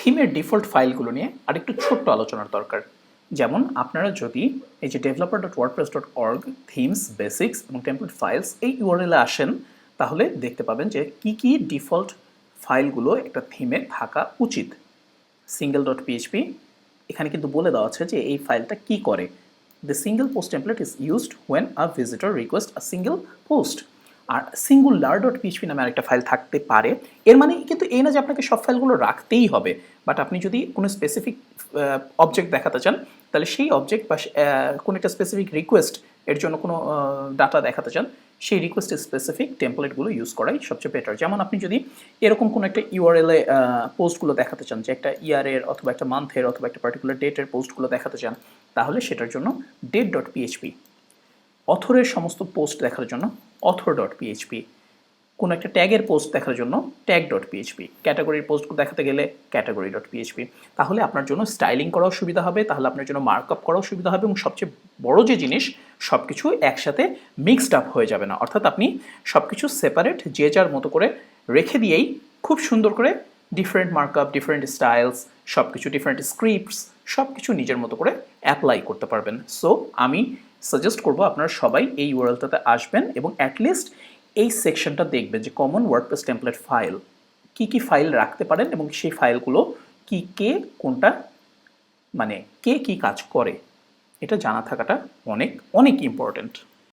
থিমের ডিফল্ট ফাইলগুলো নিয়ে আরেকটু ছোট্ট আলোচনার দরকার। যেমন আপনারা যদি এই যে developer dot WordPress dot org themes basics এবং টেম্পলেট ফাইলস এই ইউআরএলে আসেন, তাহলে দেখতে পাবেন যে কি কি ডিফল্ট ফাইলগুলো একটা থিমে থাকা উচিত। সিঙ্গেল ডট পিএইচপি এখানে কিন্তু বলে দেওয়া আছে যে এই ফাইলটা কি করে। The single post template is used when a visitor request a single post R singular dot PHP নামে আরেকটা ফাইল থাকতে পারে। এর মানে কিন্তু এই না যে আপনাকে সব ফাইলগুলো রাখতেই হবে বাট আপনি যদি কোনো স্পেসিফিক অবজেক্ট দেখাতে চান, তাহলে সেই অবজেক্ট বা কোনো একটা স্পেসিফিক রিকোয়েস্ট এর জন্য কোনো ডাটা দেখাতে চান, সেই রিকোয়েস্টের স্পেসিফিক টেমপ্লেটগুলো ইউজ করাই সবচেয়ে বেটার যেমন আপনি যদি এরকম কোনো একটা ইউআরএলে পোস্টগুলো দেখাতে চান, যে একটা ইয়ারের অথবা একটা মান্থের অথবা একটা পার্টিকুলার ডেটের পোস্টগুলো দেখাতে চান, তাহলে সেটার জন্য ডেট ডট পিএইচপি অথরের সমস্ত পোস্ট দেখার জন্য অথর ডট পিএইচপি কোনো একটা ট্যাগের পোস্ট দেখার জন্য ট্যাগ ডট পিএইচপি ক্যাটাগরির পোস্টগুলো দেখাতে গেলে ক্যাটাগরি ডট পিএইচপি তাহলে আপনার জন্য স্টাইলিং করাও সুবিধা হবে, তাহলে আপনার জন্য মার্কআপ করাও সুবিধা হবে এবং সবচেয়ে বড় যে জিনিস সব কিছু একসাথে মিক্সড আপ হয়ে যাবে না। অর্থাৎ আপনি সব কিছু সেপারেট যে যার মতো করে রেখে দিয়েই খুব সুন্দর করে ডিফারেন্ট মার্কআপ ডিফারেন্ট স্টাইলস সব কিছু ডিফারেন্ট স্ক্রিপ্টস সব কিছু নিজের মতো করে অ্যাপ্লাই করতে পারবেন। সো আমি সাজেস্ট করব আপনারা সবাই এই ইউআরএলটাতে আসবেন এবং অ্যাটলিস্ট এই সেকশনটা দেখবেন যে কমন ওয়ার্ডপ্রেস টেমপ্লেট ফাইল কি কি ফাইল রাখতে পারেন এবং সেই ফাইলগুলো কি কে কোনটা মানে কে কি কাজ করে, এটা জানা থাকাটা অনেক অনেক ইম্পর্ট্যান্ট